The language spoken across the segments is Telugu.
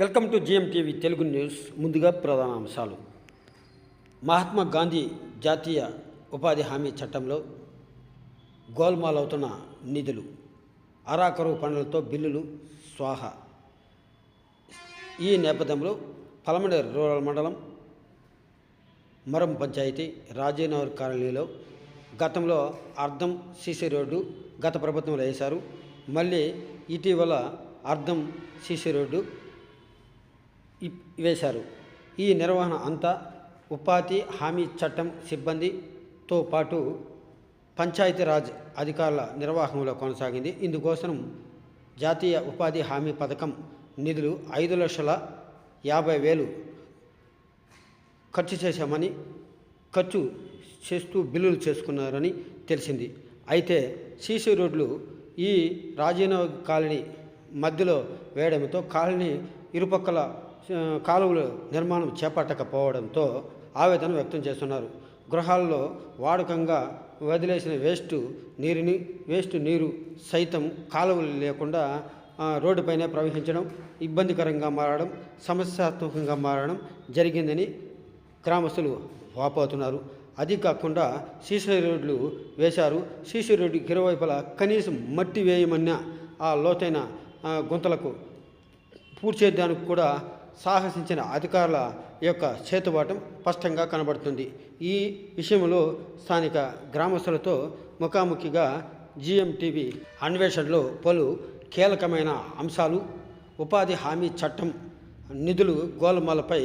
Welcome to GM TV Telugu news. ముందుగా ప్రధాన అంశాలు. మహాత్మా గాంధీ జాతీయ ఉపాధి హామీ చట్టంలో గోల్మాలవుతున్న నిధులు అరాకరు పనులతో బిల్లులు స్వాహ. ఈ నేపథ్యంలో పలమడి రూరల్ మండలం మరం పంచాయతీ రాజీనగర్ కాలనీలో గతంలో అర్ధం సీసీ రోడ్డు గత ప్రభుత్వంలో వేశారు. మళ్ళీ ఇటీవల అర్ధం సీసీ రోడ్డు వేశారు. ఈ నిర్వహణ అంతా ఉపాధి హామీ చట్టం సిబ్బందితో పాటు పంచాయతీరాజ్ అధికారుల నిర్వాహంలో కొనసాగింది. ఇందుకోసం జాతీయ ఉపాధి హామీ పథకం నిధులు ఐదు లక్షల యాభై వేలు ఖర్చు చేశామని ఖర్చు చేస్తూ బిల్లులు చేసుకున్నారని తెలిసింది. అయితే సీసీ రోడ్లు ఈ రాజీనగర్ కాలనీ మధ్యలో వేయడంతో కాలనీ ఇరుపక్కల కాలువలు నిర్మాణం చేపట్టకపోవడంతో ఆవేదన వ్యక్తం చేస్తున్నారు. గృహాల్లో వాడకంగా వదిలేసిన వేస్ట్ నీరుని వేస్ట్ నీరు సైతం కాలువలు లేకుండా రోడ్డుపైనే ప్రవహించడం ఇబ్బందికరంగా మారడం సమస్యాత్మకంగా మారడం జరిగిందని గ్రామస్తులు వాపోతున్నారు. అది కాకుండా సీసీ రోడ్లు వేశారు. సీసీ రోడ్డుకి ఇరువైపులా కనీసం మట్టి వేయమన్న ఆ లోతైన గుంతలకు పూడ్చేదానికి కూడా సాహసించిన అధికారుల యొక్క చేతుబాటం స్పష్టంగా కనబడుతుంది. ఈ విషయంలో స్థానిక గ్రామస్తులతో ముఖాముఖిగా జిఎంటీవీ అన్వేషణలో పలు కీలకమైన అంశాలు ఉపాధి హామీ చట్టం నిధులు గోలమాలపై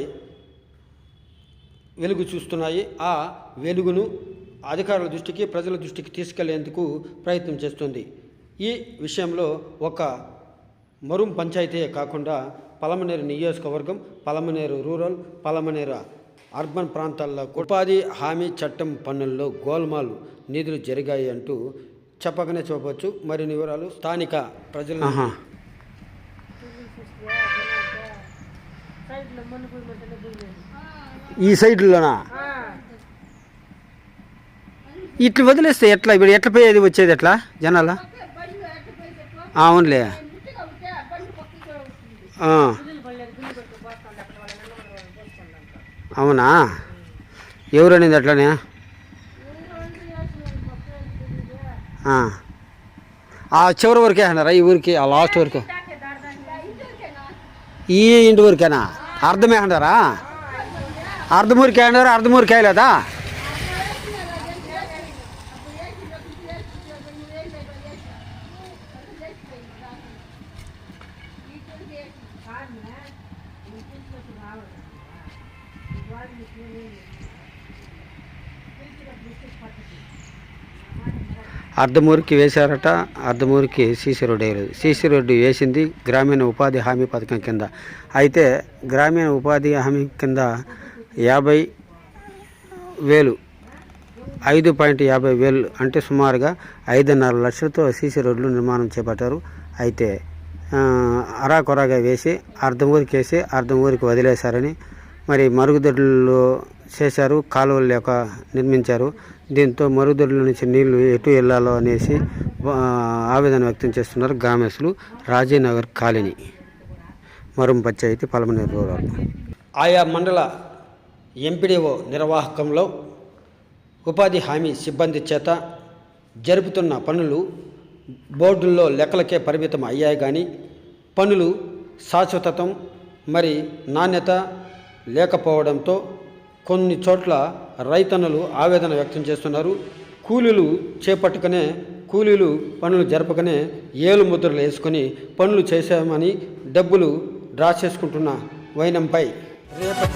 వెలుగు చూస్తున్నాయి. ఆ వెలుగును అధికారుల దృష్టికి ప్రజల దృష్టికి తీసుకెళ్ళేందుకు ప్రయత్నం చేస్తుంది. ఈ విషయంలో ఒక మరుం పంచాయతీ కాకుండా పలమనేరు నియోజకవర్గం పలమనేరు రూరల్ పలమనేరు అర్బన్ ప్రాంతాల్లో ఉపాధి హామీ చట్టం పన్నుల్లో గోల్మాలు నిధులు జరిగాయి అంటూ చెప్పకనే చెప్పవచ్చు. మరిన్ని వివరాలు స్థానిక ప్రజల ఈ సైడ్లోనా? ఇట్లా వదిలేస్తే ఎట్లా? ఇప్పుడు ఎట్లా పోయేది? వచ్చేది ఎట్లా? జనాల? అవునులే. అవునా? ఎవరు అనేది అట్లానే? ఆ. చివరి వరకే అన్నారా? ఈ ఊరికి ఆ లాస్ట్ వరకు? ఈ ఇంటి వరకేనా? అర్థమే అన్నారా? అర్ధం ఊరికే అన్నారు? అర్ధం లేదా అర్ధమూరికి వేశారట అర్ధమూరికి సీసీ రోడ్డు వేయలేదు సీసీ రోడ్డు వేసింది గ్రామీణ ఉపాధి హామీ పథకం కింద. అయితే గ్రామీణ ఉపాధి హామీ కింద యాభై వేలు ఐదు పాయింట్ యాభై వేలు అంటే సుమారుగా ఐదున్నర లక్షలతో సీసీ రోడ్లు నిర్మాణం చేపట్టారు. అయితే అరాకొరాగా వేసి అర్ధం ఊరికి వేసి అర్ధం ఊరికి వదిలేశారని మరి మరుగుదొడ్లు చేశారు కాలువలు లేక నిర్మించారు. దీంతో మరుగుదొడ్ల నుంచి నీళ్ళు ఎటు వెళ్ళాలో అనేసి ఆవేదన వ్యక్తం చేస్తున్నారు గ్రామస్తులు. Rajinagar colony Marum panchayat Palamaneru rural. ఆయా మండల ఎంపీడీఓ నిర్వాహకంలో ఉపాధి హామీ సిబ్బంది చేత జరుపుతున్న పనులు బోర్డుల్లో లెక్కలకే పరిమితం అయ్యాయి కానీ పనులు శాశ్వతతం మరి నాణ్యత లేకపోవడంతో కొన్ని చోట్ల రైతన్నలు ఆవేదన వ్యక్తం చేస్తున్నారు. కూలీలు చేపట్టుకునే కూలీలు పనులు జరపకనే ఏలు ముద్రలు వేసుకొని పనులు చేశామని డబ్బులు డ్రా చేసుకుంటున్న వైనంపై. రేపటి